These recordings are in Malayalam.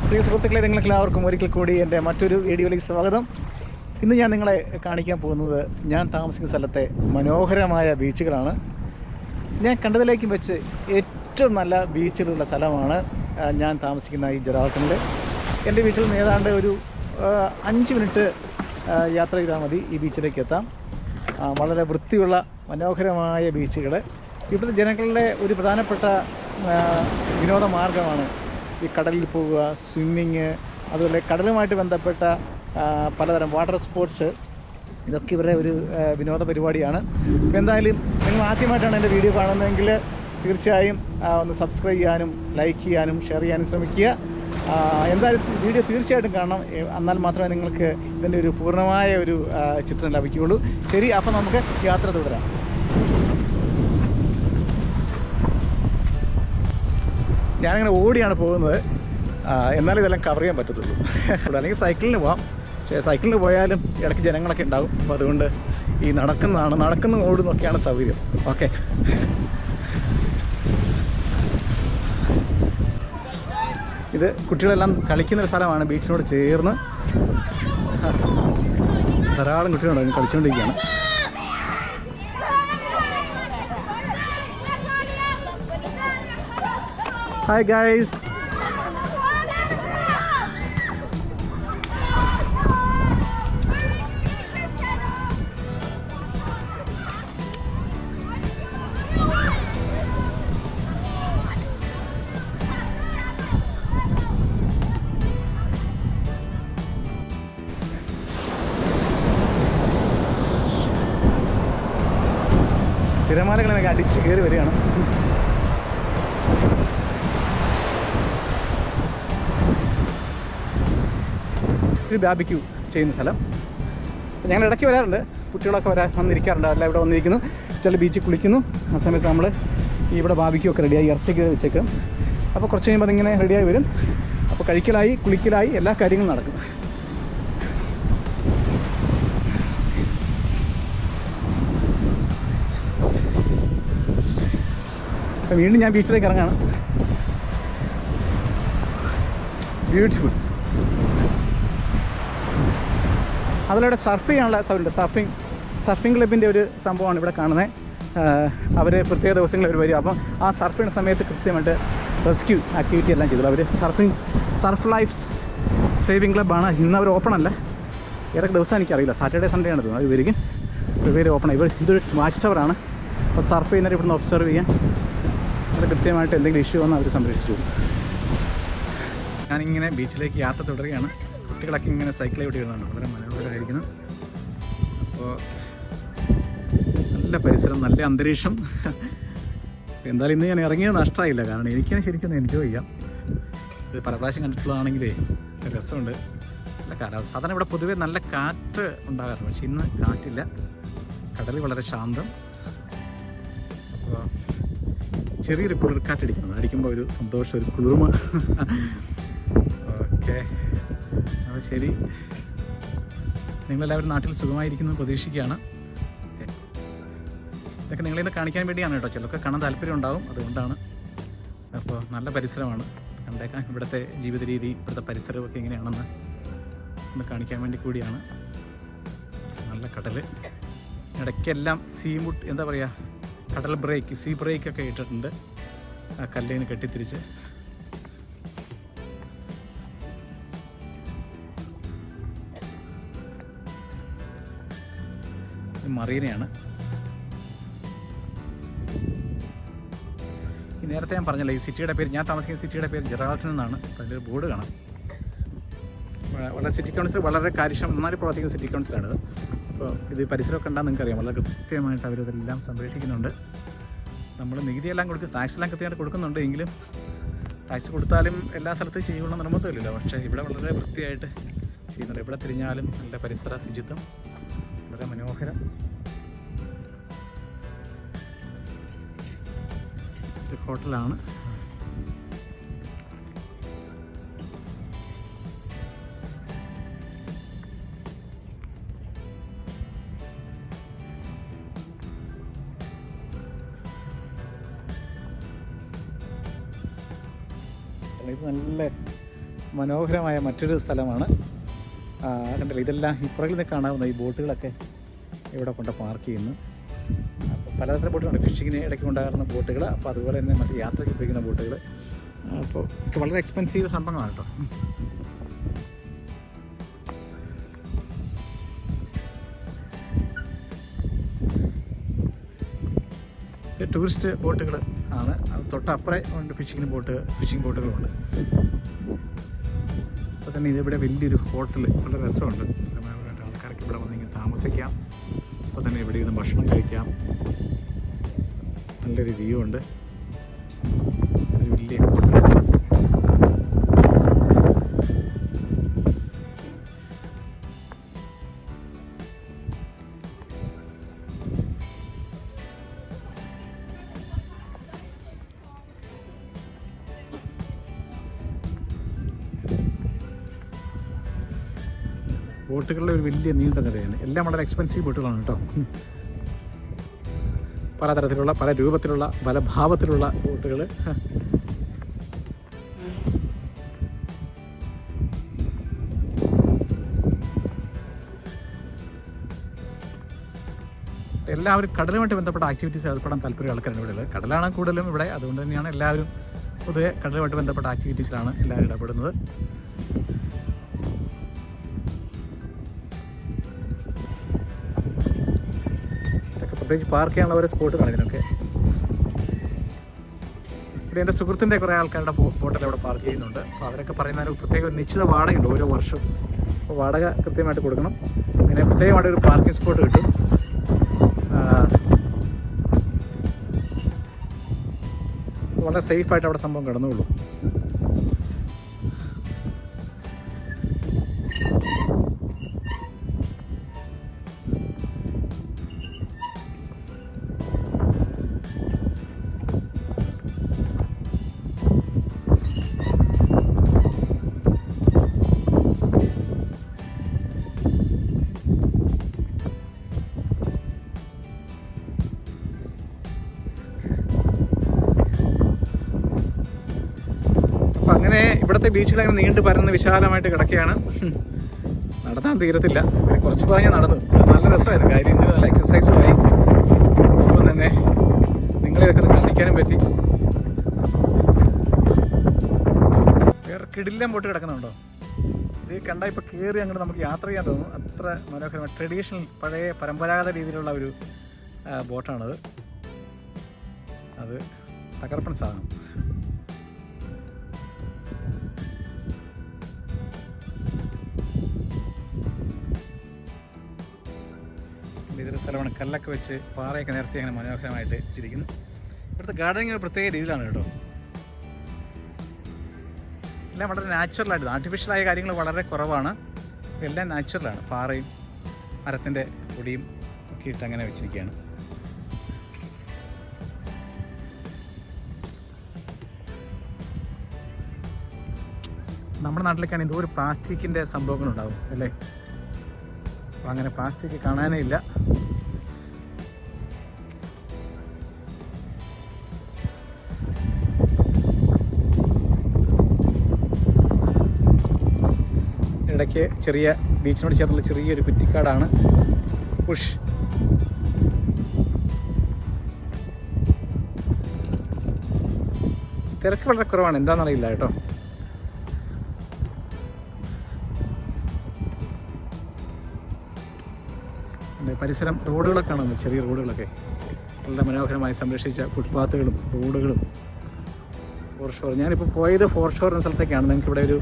പ്രിയ സുഹൃത്തുക്കളെ നിങ്ങൾക്ക് എല്ലാവർക്കും ഒരിക്കൽ കൂടി എന്റെ മറ്റൊരു വീഡിയോയിലേക്ക് സ്വാഗതം. ഇന്ന് ഞാൻ നിങ്ങളെ കാണിക്കാൻ പോകുന്നത് ഞാൻ താമസിക്കുന്ന സ്ഥലത്തെ മനോഹരമായ ബീച്ചുകളാണ്. ഞാൻ കണ്ടതിലേക്കും വെച്ച് ഏറ്റവും നല്ല ബീച്ചുകളുള്ള സ്ഥലമാണ് ഞാൻ താമസിക്കുന്ന ഈ ജെറാൾട്ടണിൽ എന്റെ വീട്ടിൽ നിന്ന് ഏതാണ്ട് ഒരു അഞ്ച് മിനിറ്റ് യാത്ര ചെയ്താൽ മതി ഈ ബീച്ചിലേക്ക് എത്താം. വളരെ വൃത്തിയുള്ള മനോഹരമായ ബീച്ചുകൾ. ഇവിടുത്തെ ജനങ്ങളുടെ ഒരു പ്രധാനപ്പെട്ട വിനോദ മാർഗമാണ് ഈ കടലിൽ പോവുക സ്വിമ്മിങ് അതുപോലെ കടലുമായിട്ട് ബന്ധപ്പെട്ട പലതരം വാട്ടർ സ്പോർട്സ് ഇതൊക്കെ ഇവരുടെ ഒരു വിനോദ പരിപാടിയാണ്. അപ്പോൾ എന്തായാലും നിങ്ങൾ ആദ്യമായിട്ടാണ് എന്റെ വീഡിയോ കാണുന്നതെങ്കിൽ തീർച്ചയായും ഒന്ന് സബ്സ്ക്രൈബ് ചെയ്യാനും ലൈക്ക് ചെയ്യാനും ഷെയർ ചെയ്യാനും ശ്രമിക്കുക. എന്തായാലും വീഡിയോ തീർച്ചയായിട്ടും കാണണം. എന്നാൽ മാത്രമേ നിങ്ങൾക്ക് ഇതിന്റെ ഒരു പൂർണമായ ഒരു ചിത്രം ലഭിക്കുകയുള്ളൂ. ശരി അപ്പോൾ നമുക്ക് യാത്ര തുടരാം. ഞാനിങ്ങനെ ഓടിയാണ് പോകുന്നത്. എന്നാലും ഇതെല്ലാം കവർ ചെയ്യാൻ പറ്റത്തുള്ളൂ. അല്ലെങ്കിൽ സൈക്കിളിന് പോവാം. പക്ഷേ സൈക്കിളിന് പോയാലും ഇടയ്ക്ക് ജനങ്ങളൊക്കെ ഉണ്ടാവും. അപ്പോൾ അതുകൊണ്ട് ഈ നടക്കുന്നതാണ് നടക്കുന്ന ഓടുന്നൊക്കെയാണ് സൗകര്യം. ഓക്കെ ഇത് കുട്ടികളെല്ലാം കളിക്കുന്ന ഒരു സ്ഥലമാണ്. ബീച്ചിനോട് ചേർന്ന് ധാരാളം കുട്ടികളുണ്ടായിരുന്നു കളിച്ചുകൊണ്ടിരിക്കുകയാണ്. ഹായ് ഗൈസ് തിരമാലകളൊക്കെ അടിച്ച് കയറി വരികയാണ്. ഒരു ബാബിക്യൂ ചെയ്യുന്ന സ്ഥലം. ഞങ്ങൾ ഇടയ്ക്ക് വരാറുണ്ട്. കുട്ടികളൊക്കെ വരാൻ വന്നിരിക്കാറുണ്ട്. അല്ല ഇവിടെ വന്നിരിക്കുന്നു. ചില ബീച്ചിൽ കുളിക്കുന്നു. ആ സമയത്ത് നമ്മൾ ഇവിടെ ബാബിക്യൂ ഒക്കെ റെഡിയായി ഇറച്ചിക്ക് വെച്ചേക്കും. അപ്പോൾ കുറച്ച് കഴിയുമ്പോൾ അതിങ്ങനെ റെഡിയായി വരും. അപ്പോൾ കഴിക്കലായി കുളിക്കലായി എല്ലാ കാര്യങ്ങളും നടക്കും. വീണ്ടും ഞാൻ ബീച്ചിലേക്ക് ഇറങ്ങാണ്. ബ്യൂട്ടിഫുൾ അതിലൂടെ സർഫ് ചെയ്യാനുള്ള സൗകര്യമുണ്ട്. സർഫിംഗ് സർഫിംഗ് ക്ലബിന്റെ ഒരു സംഭവമാണ് ഇവിടെ കാണുന്നത്. അവർ പ്രത്യേക ദിവസങ്ങളിൽ അവർ വരും. അപ്പം ആ സർഫ് ചെയ്യുന്ന സമയത്ത് കൃത്യമായിട്ട് റെസ്ക്യൂ ആക്ടിവിറ്റി എല്ലാം ചെയ്തു. അവർ സർഫിംഗ് സർഫ് ലൈഫ് സേവിങ് ക്ലബ്ബാണ് ഇന്ന് അവർ ഓപ്പൺ അല്ല. ഏതൊക്കെ ദിവസം എനിക്കറിയില്ല. സാറ്റർഡേ സൺഡേ ആണ് തോന്നുന്നത് ഇവർക്ക്. ഇവർ ഓപ്പൺ ഇവർ ഇതൊരു വാച്ച് ടവറാണ് അപ്പോൾ സർഫ് ചെയ്യുന്നവർ ഇവിടുന്ന് ഒബ്സർവ് ചെയ്യാൻ അത് കൃത്യമായിട്ട് എന്തെങ്കിലും ഇഷ്യൂ വന്നാൽ അവർ സംരക്ഷിച്ചു. ഞാനിങ്ങനെ ബീച്ചിലേക്ക് യാത്ര തുടരുകയാണ്. കുട്ടികളൊക്കെ ഇങ്ങനെ സൈക്കിൾ ഓടി വരുന്നുണ്ട് വളരെ മനോഹരമായിരിക്കുന്നു. അപ്പോൾ നല്ല പരിസരം നല്ല അന്തരീക്ഷം. എന്തായാലും ഇന്ന് ഞാൻ ഇറങ്ങിയത് നഷ്ടമായില്ല. കാരണം എനിക്കിനെ ശരിക്കും എൻജോയ് ചെയ്യാം. ഇത് പല പ്രാവശ്യം കണ്ടിട്ടുള്ളതാണെങ്കിലേ രസമുണ്ട്. നല്ല കാലാവസ്ഥ സാധാരണ ഇവിടെ പൊതുവേ നല്ല കാറ്റ് ഉണ്ടാകാറുണ്ട്. പക്ഷെ ഇന്ന് കാറ്റില്ല. കടൽ വളരെ ശാന്തം. അപ്പോൾ ചെറിയൊരു കുളിർക്കാറ്റടിക്കുന്നത് അടിക്കുമ്പോൾ ഒരു സന്തോഷം ഒരു കുളിർമ. ഓക്കെ. ശരി. നിങ്ങളെല്ലാവരും നാട്ടിൽ സുഖമായിരിക്കുന്നു പ്രതീക്ഷിക്കുകയാണ്. ഇതൊക്കെ നിങ്ങളിന്ന് കാണിക്കാൻ വേണ്ടിയാണ് കേട്ടോ. ചിലർക്ക് കാണാൻ താല്പര്യം ഉണ്ടാവും. അതുകൊണ്ടാണ്. അപ്പോൾ നല്ല പരിസരമാണ്. കണ്ടേക്കാൻ ഇവിടുത്തെ ജീവിത രീതി ഇവിടുത്തെ പരിസരമൊക്കെ എങ്ങനെയാണെന്ന് ഒന്ന് കാണിക്കാൻ വേണ്ടി കൂടിയാണ്. നല്ല കടൽ ഇടയ്ക്കെല്ലാം സീമുട്ട് എന്താ പറയുക കടൽ ബ്രേക്ക് സീ ബ്രേക്ക് ഒക്കെ ഇട്ടിട്ടുണ്ട്. ആ കല്ലിന് കെട്ടിത്തിരിച്ച്. മറീനയാണ്. ഈ നേരത്തെ ഞാൻ പറഞ്ഞല്ലോ ഈ സിറ്റിയുടെ പേര് ഞാൻ താമസിക്കുന്ന സിറ്റിയുടെ പേര് ജെറാൾട്ടൺ എന്നാണ് അപ്പോൾ ഒരു ബോർഡ് കാണാം. വളരെ സിറ്റി കൗൺസിൽ വളരെ കാര്യക്ഷമം നന്നായി പ്രവർത്തിക്കുന്ന സിറ്റി കൗൺസിലാണ് അപ്പോൾ ഇത് പരിസരമൊക്കെ ഉണ്ടാകും നിങ്ങൾക്കറിയാം. വളരെ കൃത്യമായിട്ട് അവരിതെല്ലാം സംരക്ഷിക്കുന്നുണ്ട്. നമ്മൾ നികുതിയെല്ലാം കൊടുക്കും ടാക്സ് എല്ലാം കൃത്യമായിട്ട് കൊടുക്കുന്നുണ്ട്. എങ്കിലും ടാക്സ് കൊടുത്താലും എല്ലാ സ്ഥലത്തും ചെയ്യുമെന്ന് നിർബന്ധമില്ലല്ലോ. പക്ഷേ ഇവിടെ വളരെ വൃത്തിയായിട്ട് ചെയ്യുന്നുണ്ട്. എവിടെ തിരിഞ്ഞാലും നല്ല പരിസര ശുചിത്വം. വളരെ മനോഹരം ഒരു ഹോട്ടലാണ്. ഇത് നല്ല മനോഹരമായ മറ്റൊരു സ്ഥലമാണ്. കണ്ടല്ലോ ഇതെല്ലാം ഈ പുറകിൽ നിന്ന് കാണാവുന്ന ഈ ബോട്ടുകളൊക്കെ ഇവിടെ കൊണ്ട് പാർക്ക് ചെയ്യുന്നു. അപ്പോൾ പലതരം ബോട്ടുകളുണ്ട് ഫിഷിങ്ങിന് ഇടയ്ക്ക് ഉണ്ടാകുന്ന ബോട്ടുകൾ അപ്പോൾ അതുപോലെ തന്നെ മറ്റ് യാത്രയ്ക്ക് ഉപയോഗിക്കുന്ന ബോട്ടുകൾ അപ്പോൾ ഒക്കെ വളരെ എക്സ്പെൻസീവ് സംഭവമാണ് കേട്ടോ. ടൂറിസ്റ്റ് ബോട്ടുകൾ ആണ്. തൊട്ടപ്പുറേ ഉണ്ട് ഫിഷിങ്ങിന് ബോട്ട് ഫിഷിംഗ് ബോട്ടുകളുണ്ട് അപ്പോൾ തന്നെ ഇതിവിടെ വലിയൊരു ഹോട്ടൽ വളരെ രസമുണ്ട്. ആൾക്കാർക്ക് ഇവിടെ വന്നിങ്ങനെ താമസിക്കാം. അപ്പോൾ തന്നെ ഇവിടെ ഇരുന്ന് ഭക്ഷണം കഴിക്കാം. നല്ലൊരു വ്യൂ ഉണ്ട്. ഒരു വലിയ ബോട്ടുകളുടെ ഒരു വലിയ നീണ്ട നിരയാണ്. എല്ലാം വളരെ എക്സ്പെൻസീവ് ബോട്ടുകളാണ് കേട്ടോ. പലതരത്തിലുള്ള പല രൂപത്തിലുള്ള പല ഭാവത്തിലുള്ള ബോട്ടുകൾ എല്ലാവരും കടലുമായിട്ട് ബന്ധപ്പെട്ട ആക്ടിവിറ്റീസ് ഏർപ്പെടാൻ താല്പര്യം ആൾക്കാരാണ് ഇവിടെ കടലാണ് കൂടുതലും ഇവിടെ. അതുകൊണ്ട് തന്നെയാണ് എല്ലാവരും പൊതുവെ കടലുമായിട്ട് ബന്ധപ്പെട്ട ആക്ടിവിറ്റീസിലാണ് എല്ലാവരും ഇടപെടുന്നത്. പ്രത്യേകിച്ച് പാർക്ക് ചെയ്യാനുള്ള ഓരോ സ്പോട്ടുകളാണ് ഇതിനൊക്കെ. ഇവിടെ എന്റെ സുഹൃത്തിന്റെ കുറേ ആൾക്കാരുടെ ബോട്ടിൽ അവിടെ പാർക്ക് ചെയ്യുന്നുണ്ട്. അപ്പോൾ അവരൊക്കെ പറയുന്നതിന് പ്രത്യേക ഒരു നിശ്ചിത വാടകയുണ്ട് ഓരോ വർഷം. അപ്പോൾ വാടക കൃത്യമായിട്ട് കൊടുക്കണം. അങ്ങനെ പ്രത്യേകമായിട്ട് ഒരു പാർക്കിംഗ് സ്പോട്ട് കിട്ടും. വളരെ സേഫായിട്ട് അവിടെ സംഭവം കിടന്നുള്ളൂ. ഇവിടുത്തെ ബീച്ചുകൾ അങ്ങനെ നീണ്ടു പരന്ന് വിശാലമായിട്ട് കിടക്കുകയാണ്. നടത്താൻ തീരത്തില്ല. കുറച്ച് ഭാഗം നടന്നു. നല്ല രസമായിരുന്നു. കാര്യം ഇതിന് നല്ല എക്സസൈസും ആയി. ഒപ്പം തന്നെ നിങ്ങളെ ഇതൊക്കെ കാണിക്കാനും പറ്റി. വേറെ കിടിലം പോട്ട് കിടക്കുന്നുണ്ടോ? ഇത് കണ്ട ഇപ്പോൾ കയറി അങ്ങോട്ട് നമുക്ക് യാത്ര ചെയ്യാൻ തോന്നും. അത്ര മനോഹരമായ ട്രഡീഷണൽ പഴയ പരമ്പരാഗത രീതിയിലുള്ള ഒരു ബോട്ടാണത്. അത് തകർപ്പൻ സാധനം. സ്ഥലമാണ് കല്ലൊക്കെ വെച്ച് പാറയൊക്കെ നിരത്തി അങ്ങനെ മനോഹരമായിട്ട് വെച്ചിരിക്കുന്നു. ഇവിടുത്തെ ഗാർഡനിങ് ഒരു പ്രത്യേക രീതിയിലാണ് കേട്ടോ. എല്ലാം വളരെ നാച്ചുറലായിട്ട് ആർട്ടിഫിഷ്യലായ കാര്യങ്ങൾ വളരെ കുറവാണ്. എല്ലാം നാച്ചുറലാണ് പാറയും മരത്തിന്റെ പൊടിയും ഒക്കെ ഇട്ട് അങ്ങനെ വെച്ചിരിക്കുകയാണ്. നമ്മുടെ നാട്ടിലേക്കാണ് ഇതൊരു പ്ലാസ്റ്റിക്കിന്റെ സംഭവങ്ങളുണ്ടാവും അല്ലേ? അപ്പോൾ അങ്ങനെ പ്ലാസ്റ്റിക് കാണാനേ ഇല്ല. ഇടയ്ക്ക് ചെറിയ ബീച്ചിനോട് ചേർന്നുള്ള ചെറിയൊരു കുറ്റിക്കാടാണ് പുഷ്. തിരക്ക് വളരെ കുറവാണ്. എന്താണെന്നറിയില്ല കേട്ടോ. പരിസരം റോഡുകളൊക്കെ ആണെന്ന് ചെറിയ റോഡുകളൊക്കെ. വളരെ മനോഹരമായി സംരക്ഷിച്ച ഫുട്പാത്തുകളും റോഡുകളും. ഫോർഷോർ ഞാനിപ്പോൾ പോയത് ഫോർഷോർ എന്ന സ്ഥലത്തേക്കാണ്. നിങ്ങൾക്ക് ഇവിടെ ഒരു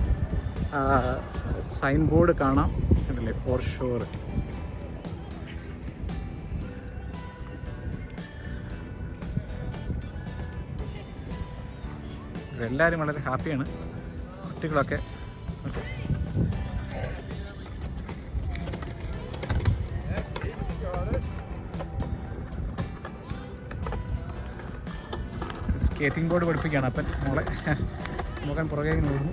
സൈൻ ബോർഡ് കാണാം. കണ്ടില്ലേ? ഫോർ ഷോർ എല്ലാവരും വളരെ ഹാപ്പിയാണ് കുട്ടികളൊക്കെ. സ്കേറ്റിംഗ് ബോർഡ് പഠിപ്പിക്കുകയാണ് അപ്പൻ. മോളെ മോകൻ പുറകെ ഓടുന്നു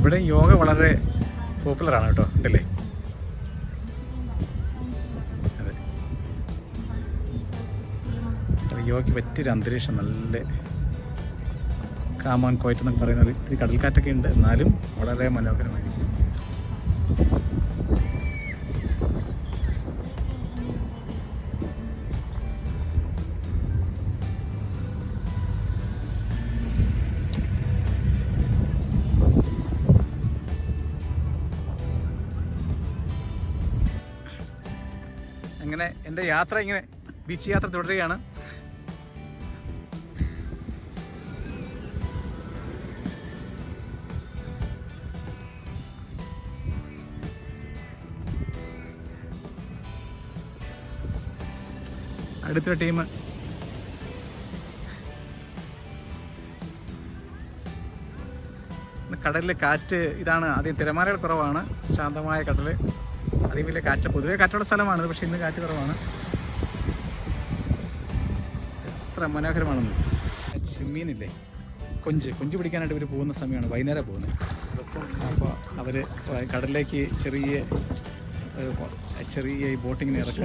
ഇവിടെ യോഗ വളരെ പോപ്പുലറാണ് കേട്ടോ ഉണ്ടല്ലേ? അതെ. യോഗയ്ക്ക് പറ്റിയൊരു അന്തരീക്ഷം നല്ല കാമാൻ കോയറ്റ് എന്നൊക്കെ പറയുന്നത് ഇത്തിരി കടൽക്കാറ്റൊക്കെ ഉണ്ട് എന്നാലും വളരെ മനോഹരമായിരിക്കും. എന്റെ യാത്ര ഇങ്ങനെ ബീച്ച് യാത്ര തുടരുകയാണ്. അടുത്ത ടീം. കടലിലെ കാറ്റ് ഇതാണ് ആദ്യം തിരമാലകൾ കുറവാണ്. ശാന്തമായ കടൽ അധികം വലിയ കാറ്റ് പൊതുവേ കാറ്റുള്ള സ്ഥലമാണ് പക്ഷെ ഇന്ന് കാറ്റ് കുറവാണ്. എത്ര മനോഹരമാണെന്ന്. ചെമ്മീനില്ലേ? കൊഞ്ച്. കൊഞ്ച് പിടിക്കാനായിട്ട് ഇവർ പോകുന്ന സമയമാണ് വൈകുന്നേരം പോകുന്നത്. അപ്പോൾ അവർ കടലിലേക്ക് ചെറിയ ചെറിയ ബോട്ടിങ്ങിന് ഇറക്കി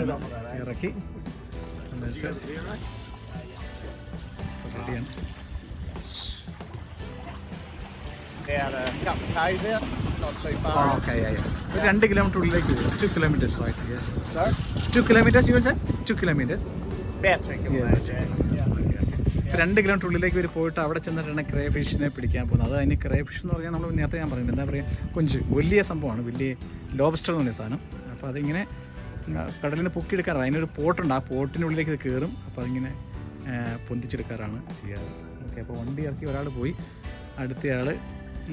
ഇറക്കി എന്നിട്ട് റെഡിയാണ്. Yeah, the cup ഓക്കെ ഒരു രണ്ട് കിലോമീറ്റർ ഉള്ളിലേക്ക് പോകും ടു കിലോമീറ്റേഴ്സ് ആയിട്ട് Sorry? Two kilometres you two kilometres About two kilometres, yeah. yeah. രണ്ട് കിലോമീറ്റർ ഉള്ളിലേക്ക് ഇവർ പോയിട്ട് അവിടെ ചെന്നിട്ടാണ് ക്രേ ഫിഷിനെ പിടിക്കാൻ പോകുന്നത്. അത് അതിന് ക്രേ ഫിഷ് എന്ന് പറഞ്ഞാൽ നമ്മൾ നേരത്തെ ഞാൻ പറയുന്നത് എന്താ പറയുക കൊഞ്ച് വലിയ സംഭവമാണ്. വലിയ ലോബ്സ്റ്റർ എന്ന് പറഞ്ഞ സാധനം. അപ്പോൾ അതിങ്ങനെ കടലിൽ നിന്ന് പൊക്കിയെടുക്കാറ്. അതിനൊരു പോട്ടുണ്ട്. ആ പോട്ടിനുള്ളിലേക്ക് ഇത് കയറും അപ്പോൾ അതിങ്ങനെ പൊന്തിച്ചെടുക്കാറാണ് ചെയ്യാറ്. ഓക്കെ അപ്പോൾ വണ്ടി ഇറക്കി ഒരാൾ പോയി. അടുത്തയാൾ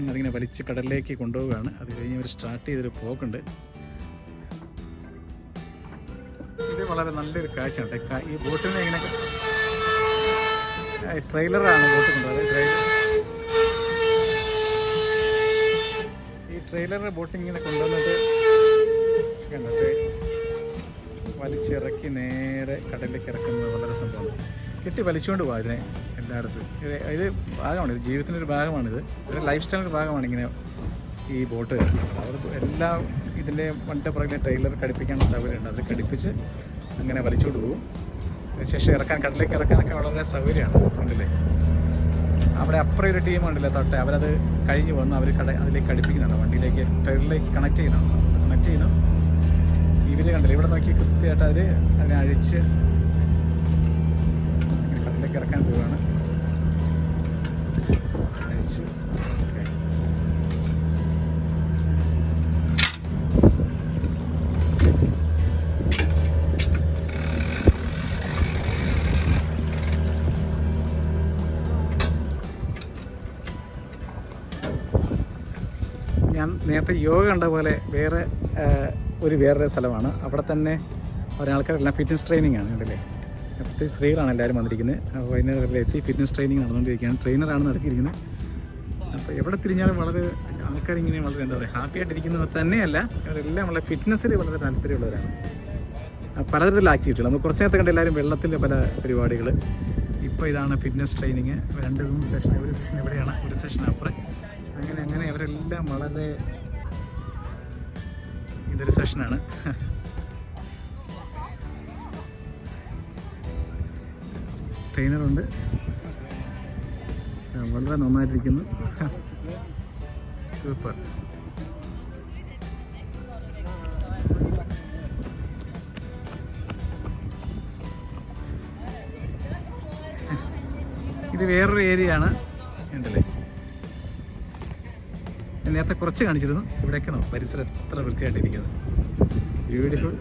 അതിങ്ങനെ വലിച്ച് കടലിലേക്ക് കൊണ്ടുപോവുകയാണ്. അത് കഴിഞ്ഞ് അവർ സ്റ്റാർട്ട് ചെയ്തൊരു പോക്കുണ്ട്. ഇത് വളരെ നല്ലൊരു കാഴ്ചയാണ്. ഈ ബോട്ടിനെ ഇങ്ങനെ ട്രെയിലറാണ് ബോട്ട് കൊണ്ടുപോകുന്നത് ട്രെയിലർ ഈ ട്രെയിലർ ബോട്ട് ഇങ്ങനെ കൊണ്ടുവന്നിട്ട് വലിച്ചിറക്കി നേരെ കടലിലേക്ക് ഇറക്കുന്നത് വളരെ സംഭവമാണ്. കെട്ടി വലിച്ചുകൊണ്ട് പോകാം ഇതിനെ. എല്ലായിടത്തും. ഇത് ഭാഗമാണ് ഇത് ജീവിതത്തിന്റെ ഒരു ഭാഗമാണിത്. ഒരു ലൈഫ് സ്റ്റൈലിന്റെ ഭാഗമാണ് ഇങ്ങനെ ഈ ബോട്ട് അവർ എല്ലാ ഇതിന്റെ വണ്ടിയുടെ പുറകിലെ ട്രെയിലർ കടിപ്പിക്കാനുള്ള സൗകര്യമുണ്ട്. അത് കടിപ്പിച്ച് അങ്ങനെ വലിച്ചുകൊണ്ട് പോകും. ശേഷം ഇറക്കാൻ കടലിലേക്ക് ഇറക്കാനൊക്കെ വളരെ സൗകര്യമാണ് കണ്ടില്ലേ അവിടെ അപ്പുറം ഒരു ടീം ഉണ്ടല്ലേ തൊട്ടെ. അവരത് കഴിഞ്ഞ് വന്ന് അവർ കട അതിലേക്ക് ഘടിപ്പിക്കുന്നുണ്ട് വണ്ടിയിലേക്ക് ട്രെയിലിലേക്ക് കണക്ട് ചെയ്യുന്നുണ്ട് കണക്ട് ചെയ്യുന്നു. ഇവർ കണ്ടില്ല? ഇവിടെ നോക്കി കൃത്യമായിട്ട് അവർ അതിനെ അഴിച്ച് കടലിലേക്ക് ഇറക്കാൻ പോവുകയാണ്. അഴിച്ച് ഞാൻ നേരത്തെ യോഗ കണ്ട പോലെ വേറെ ഒരു വേറൊരു സ്ഥലമാണ്. അവിടെ തന്നെ ഒരാൾക്കാരെല്ലാം ഫിറ്റ്നസ് ട്രെയിനിങ് ആണ് കണ്ടില്ലേ? പ്രത്യേകിച്ച് സ്ത്രീകളാണ് എല്ലാവരും വന്നിരിക്കുന്നത് വൈകുന്നേരം എത്തി ഫിറ്റ്നസ് ട്രെയിനിങ് നടന്നുകൊണ്ടിരിക്കുകയാണ് ട്രെയിനറാണ് നടക്കിയിരിക്കുന്നത് അപ്പോൾ എവിടെ തിരിഞ്ഞാലും വളരെ ആൾക്കാരിങ്ങനെ വളരെ എന്താ പറയുക ഹാപ്പി ആയിട്ടിരിക്കുന്നത് തന്നെയല്ല. അവരെല്ലാം വളരെ ഫിറ്റ്നസ്സിൽ വളരെ താല്പര്യമുള്ളവരാണ്. പലതരത്തിലുള്ള ആക്ടിവിറ്റികൾ നമ്മൾ കുറച്ച് നേരത്തെ കണ്ട എല്ലാവരും വെള്ളത്തിന്റെ പല പരിപാടികൾ ഇപ്പോൾ ഇതാണ് ഫിറ്റ്നസ് ട്രെയിനിങ് രണ്ട് മൂന്ന് സെഷൻ ഒരു സെഷൻ എവിടെയാണ് ഒരു സെഷൻ അപ്പുറം. അങ്ങനെ അങ്ങനെ അവരെല്ലാം വളരെ ഇതൊരു സെഷനാണ് ട്രെയിനറുണ്ട് വളരെ നന്നായിട്ടിരിക്കുന്നു. സൂപ്പർ. ഇത് വേറൊരു ഏരിയ ആണ് ഉണ്ടല്ലേ നേരത്തെ കുറച്ച് കാണിച്ചിരുന്നു. ഇവിടെയൊക്കെ പരിസരം എത്ര വൃത്തിയായിട്ടിരിക്കുന്നത് ബ്യൂട്ടിഫുൾ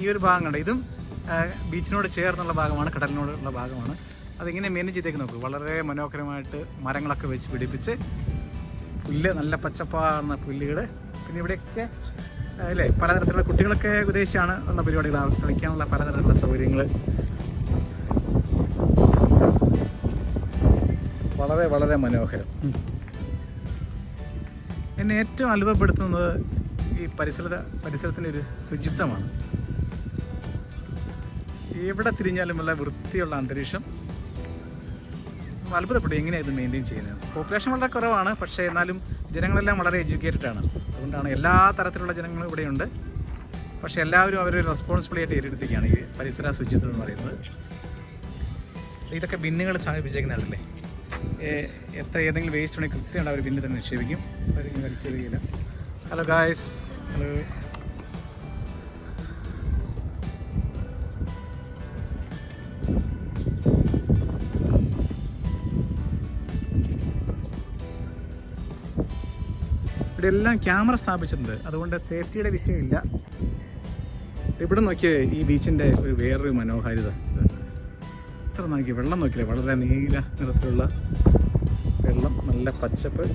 ഈ ഒരു ഭാഗം കണ്ടോ ഇതും ബീച്ചിനോട് ചേർന്നുള്ള ഭാഗമാണ് കടലിനോടുള്ള ഭാഗമാണ്. അതിങ്ങനെ മെയിൻ ചെയ്തേക്ക് നോക്കൂ. വളരെ മനോഹരമായിട്ട് മരങ്ങളൊക്കെ വെച്ച് പിടിപ്പിച്ച് പുല്ല് നല്ല പച്ചപ്പാർന്ന പുല്ലുകൾ പിന്നെ ഇവിടെയൊക്കെ അല്ലേ പലതരത്തിലുള്ള കുട്ടികളൊക്കെ ഉദ്ദേശിച്ചാണ് ഉള്ള പരിപാടികൾ. കളിക്കാനുള്ള പലതരത്തിലുള്ള സൗകര്യങ്ങൾ വളരെ വളരെ മനോഹരം. എന്നെ ഏറ്റവും അത്ഭുതപ്പെടുത്തുന്നത് ഈ പരിസര പരിസരത്തിന്റെ ഒരു ശുചിത്വമാണ്. എവിടെ തിരിഞ്ഞാലും നല്ല വൃത്തിയുള്ള അന്തരീക്ഷം. അത്ഭുതപ്പെട്ടു. എങ്ങനെയാണ് ഇത് മെയിന്റെയിൻ ചെയ്യുന്നത്? പോപ്പുലേഷൻ വളരെ കുറവാണ് പക്ഷേ എന്നാലും ജനങ്ങളെല്ലാം വളരെ എഡ്യൂക്കേറ്റഡ് ആണ്. അതുകൊണ്ടാണ് എല്ലാ തരത്തിലുള്ള ജനങ്ങളും ഇവിടെയുണ്ട് പക്ഷേ എല്ലാവരും അവരൊരു റെസ്പോൺസിബിലിറ്റി ഏറ്റെടുത്തിരിക്കുകയാണ് ഈ പരിസര ശുചിത്വം എന്ന് പറയുന്നത്. ഇതൊക്കെ ബിന്നുകൾ സമീപിച്ചേക്കുന്നതല്ലേ? എത്ര ഏതെങ്കിലും വേസ്റ്റ് ഉണ്ടെങ്കിൽ കൃത്യമായിട്ട് അവർ ബിന്നിൽ തന്നെ നിക്ഷേപിക്കും. അവരിങ്ങനെ വലിച്ചെറിയില്ല ഹലോ ഗായ്സ് ഹലോ ഇവിടെ എല്ലാം ക്യാമറ സ്ഥാപിച്ചിട്ടുണ്ട്. അതുകൊണ്ട് സേഫ്റ്റിയുടെ വിഷയമില്ല. ഇവിടെ നോക്കിയേ ഈ ബീച്ചിന്റെ ഒരു വേറൊരു മനോഹാരിത. ഇത്ര നോക്കി വെള്ളം നോക്കിയില്ലേ വളരെ നീല നിറത്തിലുള്ള വെള്ളം നല്ല പച്ചപ്പ്.